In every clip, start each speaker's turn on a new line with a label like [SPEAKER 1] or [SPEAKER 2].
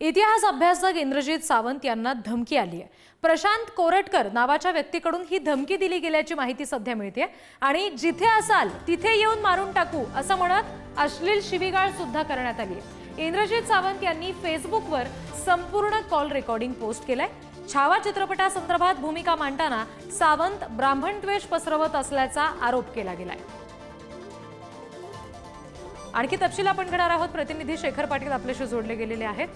[SPEAKER 1] इतिहास अभ्यासक इंद्रजित सावंत यांना धमकी आली आहे प्रशांत कोरटकर नावाच्या व्यक्तीकडून ही धमकी दिली गेल्याची माहिती सध्या मिळते आणि जिथे असाल तिथे येऊन मारून टाकू असं म्हणत अश्लील शिवीगाळ सुद्धा करण्यात आली आहे इंद्रजित सावंत यांनी फेसबुकवर संपूर्ण कॉल रेकॉर्डिंग पोस्ट केलंय. छावा चित्रपटासंदर्भात भूमिका मांडताना सावंत ब्राह्मणद्वेष पसरवत असल्याचा आरोप केला गेलाय. आणखी तपशील आपण घेणार आहोत. प्रतिनिधी शेखर पाटील आपल्याशी जोडले गेलेले आहेत.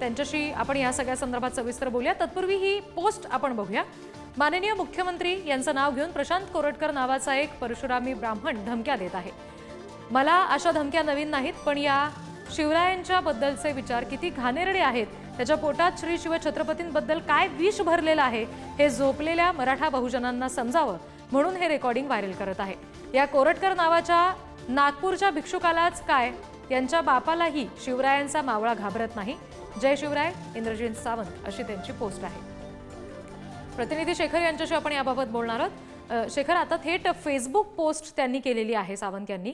[SPEAKER 1] त्यांच्याशी आपण या सगळ्या संदर्भात सविस्तर बोलूया. तत्पूर्वी ही पोस्ट आपण बघूया. माननीय मुख्यमंत्री यांचं नाव घेऊन प्रशांत कोरटकर नावाचा एक परशुरामी ब्राह्मण धमक्या देत आहे. मला अशा धमक्या नवीन नाहीत पण या शिवरायांच्या बद्दलचे विचार किती घाणेरडे आहेत. त्याच्या पोटात श्री शिवछत्रपतींबद्दल काय विष भरलेलं आहे हे झोपलेल्या मराठा बहुजनांना समजावं म्हणून हे रेकॉर्डिंग व्हायरल करत आहे. या कोरटकर नावाच्या नागपूरच्या भिक्षुकालाच काय यांच्या बापालाही शिवरायांचा मावळा घाबरत नाही. जय शिवराय इंद्रजित सावंत अशी त्यांची पोस्ट आहे. प्रतिनिधी शेखर यांच्याशी आपण याबाबत बोलणार आहोत. शेखर आता थेट फेसबुक पोस्ट त्यांनी केलेली आहे सावंत यांनी.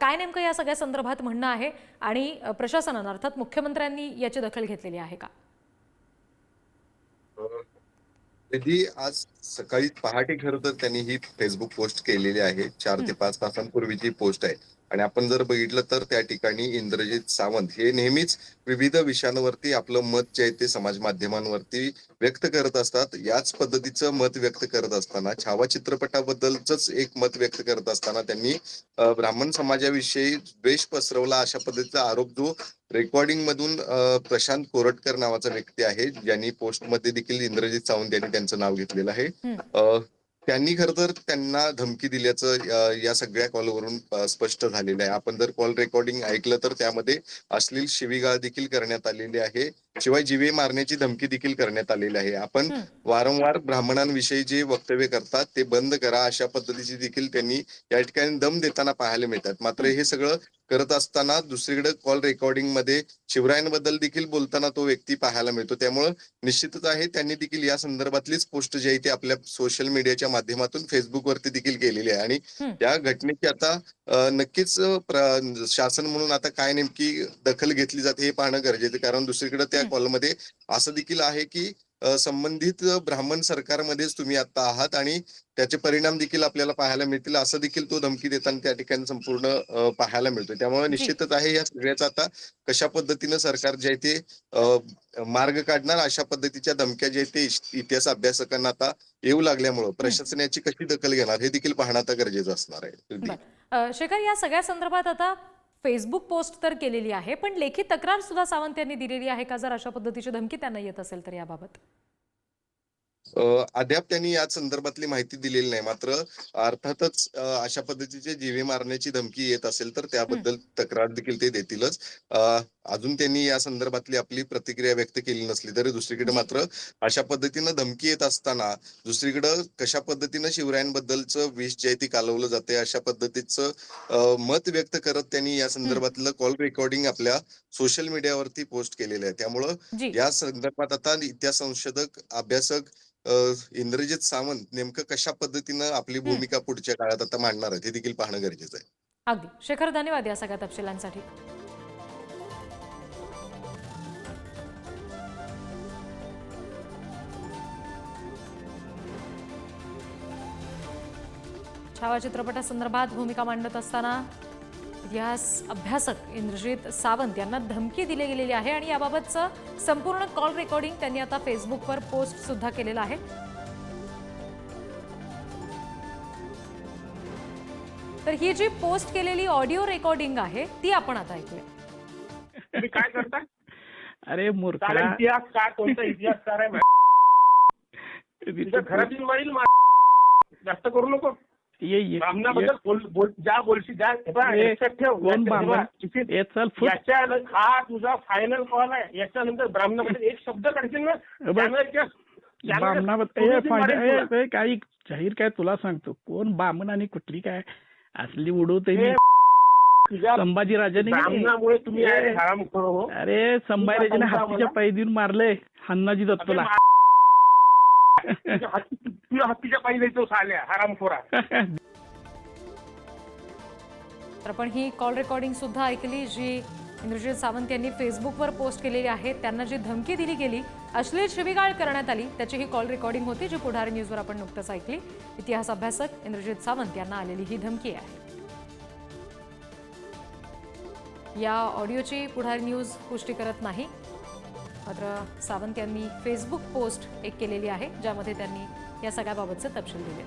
[SPEAKER 1] काय नेमकं या सगळ्या संदर्भात म्हणणं आहे? आणि प्रशासनानं अर्थात मुख्यमंत्र्यांनी याची दखल घेतलेली आहे का?
[SPEAKER 2] निधी आज सकाळी पहाटे खरं तर त्यांनी ही फेसबुक पोस्ट केलेली आहे. चार ते पाच तासांपूर्वीची पोस्ट आहे आणि आपण जर बघितलं तर त्या ठिकाणी इंद्रजित सावंत हे नेहमीच विविध विषयांवरती आपलं मत जे आहे ते समाज माध्यमांवरती व्यक्त करत असतात. याच पद्धतीचं मत व्यक्त करत असताना छावा चित्रपटाबद्दलच एक मत व्यक्त करत असताना त्यांनी ब्राह्मण समाजाविषयी द्वेष पसरवला अशा पद्धतीचा आरोप जो रेकॉर्डिंग मधून प्रशांत कोरटकर नावाचा व्यक्ती आहे. ज्यांनी पोस्टमध्ये देखील इंद्रजित सावंत यांनी त्यांचं नाव घेतलेलं आहे. त्यांनी खरं तर त्यांना धमकी दिल्याचं या सगळ्या कॉलवरून स्पष्ट झालेलं आहे. आपण जर कॉल रेकॉर्डिंग ऐकलं तर त्यामध्ये अश्लील शिवीगाळ देखील करण्यात आलेली आहे. शिवाय जीवे मारण्याची धमकी देखील करण्यात आलेली आहे. आपण. वारंवार ब्राह्मणांविषयी जे वक्तव्य करतात ते बंद करा अशा पद्धतीची देखील त्यांनी या ठिकाणी दम देताना पाहायला मिळतात. मात्र हे सगळं करत असताना दुसरीकडे कॉल रेकॉर्डिंगमध्ये शिवरायांबद्दल देखील बोलताना तो व्यक्ती पाहायला मिळतो त्यामुळं निश्चितच आहे त्यांनी देखील या संदर्भातलीच पोस्ट जी आहे ती आपल्या सोशल मीडियाच्या माध्यमातून फेसबुक वरती देखील केलेली आहे आणि. त्या घटनेची आता नक्कीच शासन म्हणून आता काय नेमकी दखल घेतली जाते हे पाहणं गरजेचं. कारण दुसरीकडे त्या. कॉलमध्ये असं देखील आहे की संबंधित ब्राह्मण सरकारमध्येच तुम्ही आता आहात आणि त्याचे परिणाम देखील आपल्याला पाहायला मिळतील असं देखील तो धमकी देताना त्या ठिकाणी संपूर्ण पाहायला मिळतोय. त्यामुळे निश्चितच आहे या सगळ्याचा आता कशा पद्धतीनं सरकार जे आहे ते मार्ग काढणार अशा पद्धतीच्या धमक्या जे ते इतिहास अभ्यासकांना आता येऊ लागल्यामुळं प्रशासनाची कशी दखल घेणार हे देखील पाहणं आता गरजेचं असणार आहे.
[SPEAKER 1] शेखर या सगळ्या संदर्भात आता फेसबुक पोस्ट तर केलेली आहे पण लेखी तक्रार सुद्धा सावंत यांनी दिलेली आहे का? जर अशा पद्धतीची धमकी त्यांना येत असेल तर याबाबत.
[SPEAKER 2] अद्याप त्यांनी या संदर्भातली माहिती दिलेली नाही. मात्र अर्थातच अशा पद्धतीचे जीवे मारण्याची धमकी येत असेल तर त्याबद्दल तक्रार देखील ते देतीलच. अजून त्यांनी या संदर्भातली आपली प्रतिक्रिया व्यक्त केली नसली तरी दुसरीकडे. मात्र अशा पद्धतीनं धमकी येत असताना दुसरीकडं कशा पद्धतीनं शिवरायांबद्दलचं विष जे आहे ती कालवलं जाते अशा पद्धतीचं मत व्यक्त करत त्यांनी या संदर्भातलं कॉल रेकॉर्डिंग आपल्या सोशल मीडियावरती पोस्ट केलेलं आहे. त्यामुळं या संदर्भात आता इतिहास संशोधक अभ्यासक अ, इंद्रजित सावंत नेमकं कशा पद्धतीनं आपली भूमिका पुढच्या काळात आता मांडणार आहेत हे देखील पाहणं गरजेचं आहे.
[SPEAKER 1] अगदी. शेखर धन्यवाद या सगळ्या तपशिलांसाठी. छावा चित्रपटासंदर्भात भूमिका मांडत असताना इतिहास अभ्यासक इंद्रजित सावंत यांना धमकी दिली गेलेली आहे आणि याबाबतचं संपूर्ण कॉल रेकॉर्डिंग त्यांनी आता फेसबुकवर पोस्ट सुद्धा केलेलं आहे. तर ही जी पोस्ट केलेली ऑडिओ रेकॉर्डिंग आहे ती आपण आता ऐकूया.
[SPEAKER 3] काय करता?
[SPEAKER 4] अरे मूर्खा.
[SPEAKER 3] इतिहास काय कोणता इतिहासकार आहे जास्त करू नको. ब्राह्मणाबद्दल ज्या हे तुझा फायनल कॉल आहे. याच्यानंतर ब्राह्मणाबद्दल एक शब्द काढशील ना.
[SPEAKER 4] ए, काही जाहीर काय तुला सांगतो? कोण बामण आणि कुठली काय? असली उडवते
[SPEAKER 3] तुझ्या
[SPEAKER 4] संभाजी राजाने
[SPEAKER 3] ब्राह्मणामुळे तुम्ही हो.
[SPEAKER 4] अरे संभाजी राजाने
[SPEAKER 3] तुला
[SPEAKER 4] हत्तीच्या
[SPEAKER 3] मला-
[SPEAKER 4] पाय देऊन मारले हन्नाजी दत्तला
[SPEAKER 3] तुझ्या हत्ती- तुझ्या हत्तीच्या पायी जायचो साल्या हरामखोरा
[SPEAKER 1] तर आपण ही कॉल रेकॉर्डिंग सुद्धा ऐकली जी इंद्रजित सावंत यांनी फेसबुकवर पोस्ट केलेली आहे. त्यांना जी धमकी दिली गेली अश्लील शिवीगाळ करण्यात आली त्याची ही कॉल रेकॉर्डिंग होती जी पुढारी न्यूजवर आपण नुकतंच ऐकली. इतिहास अभ्यासक इंद्रजित सावंत यांना आलेली ही धमकी आहे. या ऑडिओची पुढारी न्यूज पुष्टी करत नाही. मात्र सावंत यांनी फेसबुक पोस्ट एक केलेली आहे ज्यामध्ये त्यांनी या सगळ्याबाबतचे तपशील दिले